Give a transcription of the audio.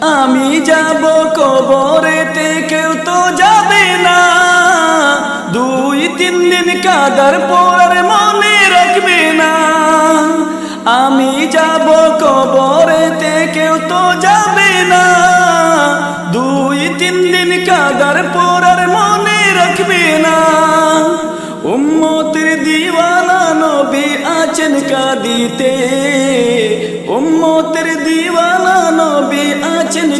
আমি যাব কবরেতে কেউ তো যাবে না। দুই, তিন দিন কাদার পর মনে রাখবে না। আমি যাব কবরেতে কেউ তো যাবে না। দুই, তিন দিন কাদার পর মনে রাখবে না। উম্মতের দিওয়ানা নবী আছেন কাঁদিতে। উম্মতের দিওয়ানা